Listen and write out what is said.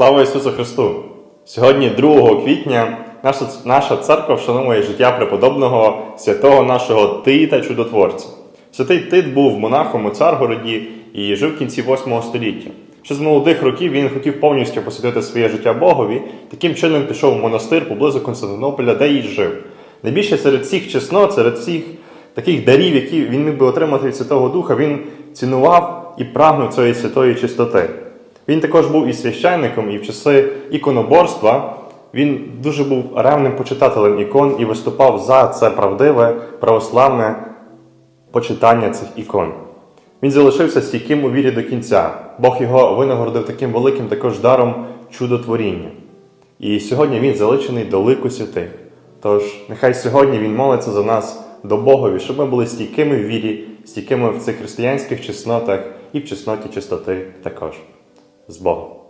Слава Ісусу Христу! Сьогодні, 2 квітня, наша, наша церква вшановує життя преподобного святого нашого Тита Чудотворця. Святий Тит був монахом у Царгороді і жив в кінці 8 століття. Ще з молодих років він хотів повністю посвятити своє життя Богові, таким чином пішов в монастир поблизу Константинополя, де і жив. Найбільше серед всіх чеснот, серед всіх таких дарів, які він міг би отримати від Святого Духа, він цінував і прагнув цієї святої чистоти. Він також був і священником, і в часи іконоборства він дуже був ревним почитателем ікон і виступав за це правдиве православне почитання цих ікон. Він залишився стійким у вірі до кінця. Бог його винагородив таким великим також даром чудотворіння. І сьогодні він залишений до лику святих. Тож нехай сьогодні він молиться за нас до Богові, щоб ми були стійкими в вірі, стійкими в цих християнських чеснотах і в чесноті чистоти також. Bom,